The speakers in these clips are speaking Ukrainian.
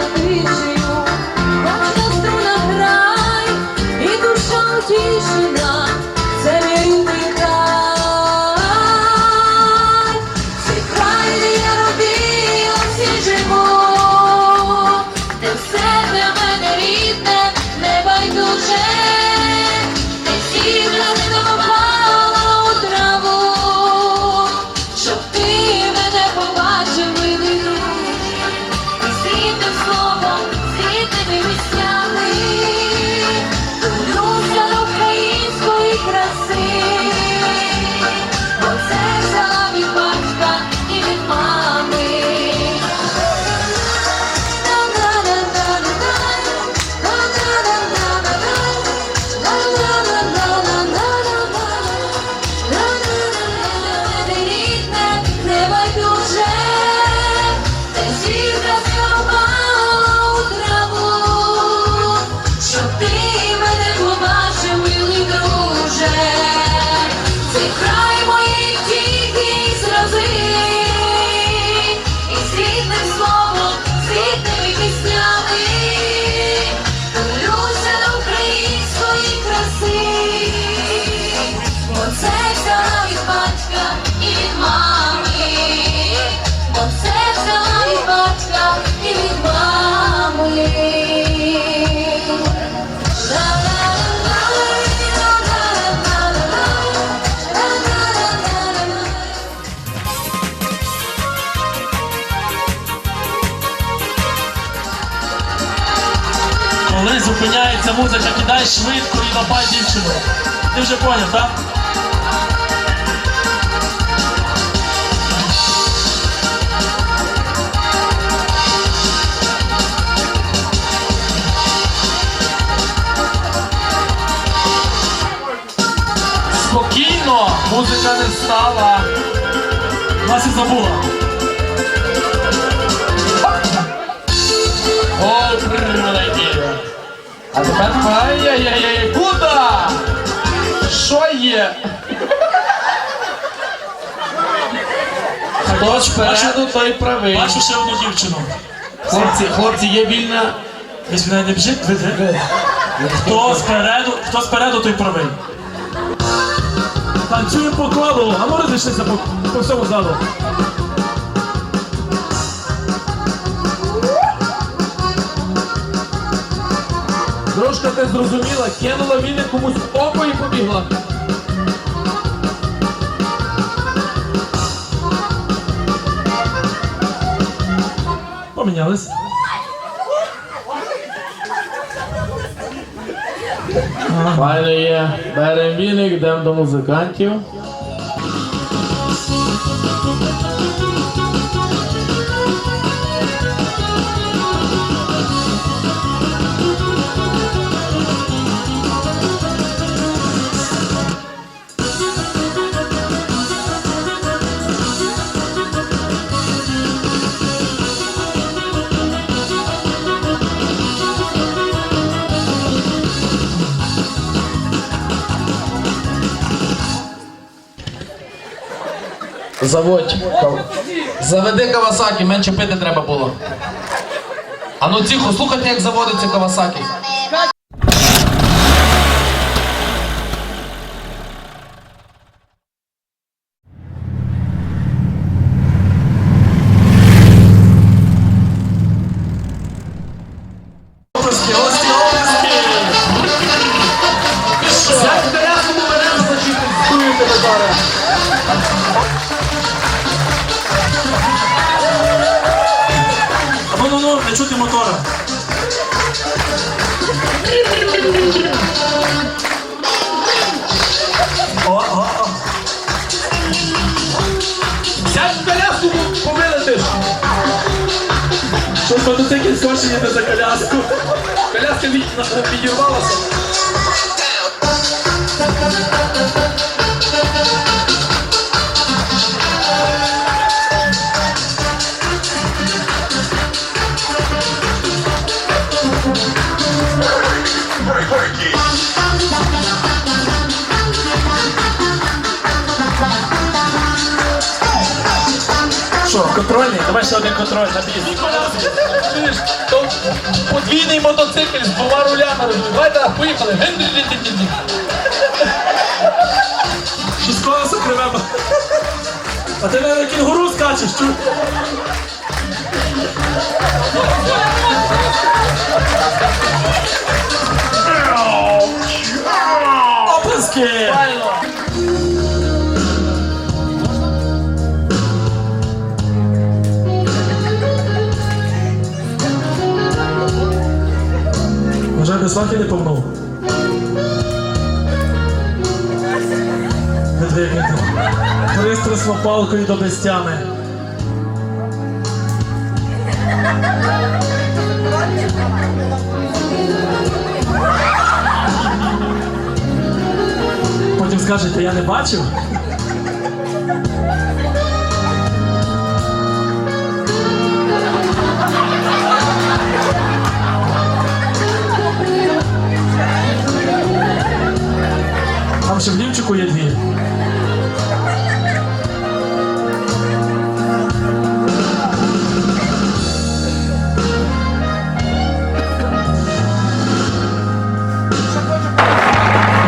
acredito. see. Кидай швидко і лапай дівчину. Ти вже поняв, так? Спокійно, музика не стала. Вас і забула. А тепер ай-яй-яй, куда? Що є? Хто спереду, той правий. Бачу ще одну дівчину. Хлопці, хлопці, є вільна. Десь мене не біжить, веде. Хто спереду, хто спереду, той правий. Танцюємо по колу, а ну розійшлися по, по всьому залу. Трошка ти зрозуміла, кинула вільне комусь в око і побігла. Помінялись. Файно є. Беремо віник, йдемо до музикантів. Заводь. Заведи Кавасакі, менше пити треба було. А ну тихо, слухайте, як заводиться Кавасакі. О, о, о. В коляску повилетиш? Щось мотоцикл скорше їде за коляску. Коляска від, відірвалася. Контрольний? Давай ще один контроль на. То подвійний мотоцикл з двома рулями. Давайте, поїхали. З колеса кривемо. А ти на кінгуру скачеш, чу? Оплески! Вахи не двигайте. Пристрасно палкою до безтями. Потім скажете, я не бачив. Там ще в лівчику є дві.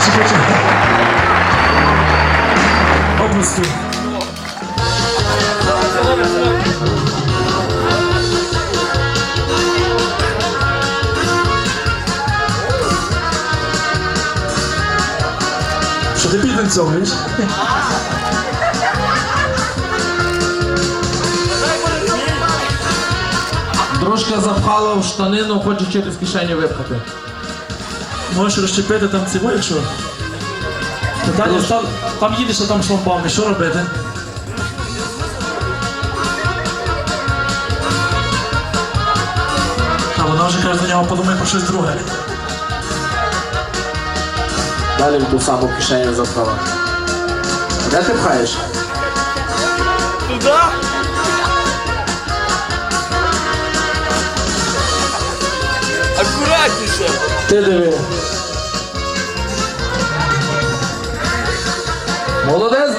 Ще хочу. Оплески. Що ти підтанцьовуєш? Трошки запхала в штанину, хоче через кишеню випхати. Можеш розчепити там цього, якщо. Питання, там, там їдеш, а там шламбам, і що робити? А вона вже каже, за нього подумає про щось друге. Далі в ту саму кишеню запхала. Де ти пхаєш? Аккуратніше. Ти диви. Молодець,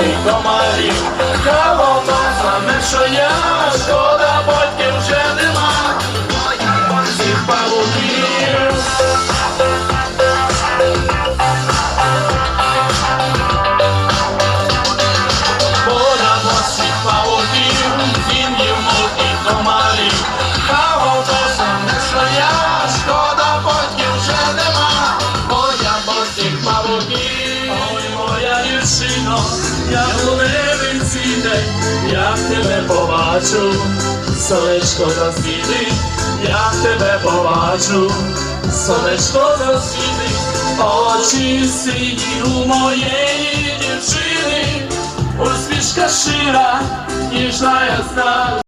він комарів. Коло нас саме, що я, шкода, батьків побачу, сонечко засвіти, я тебе побачу, сонечко засвіти, очі сині у моєї дівчини. Усмішка шира, ніжна ясна.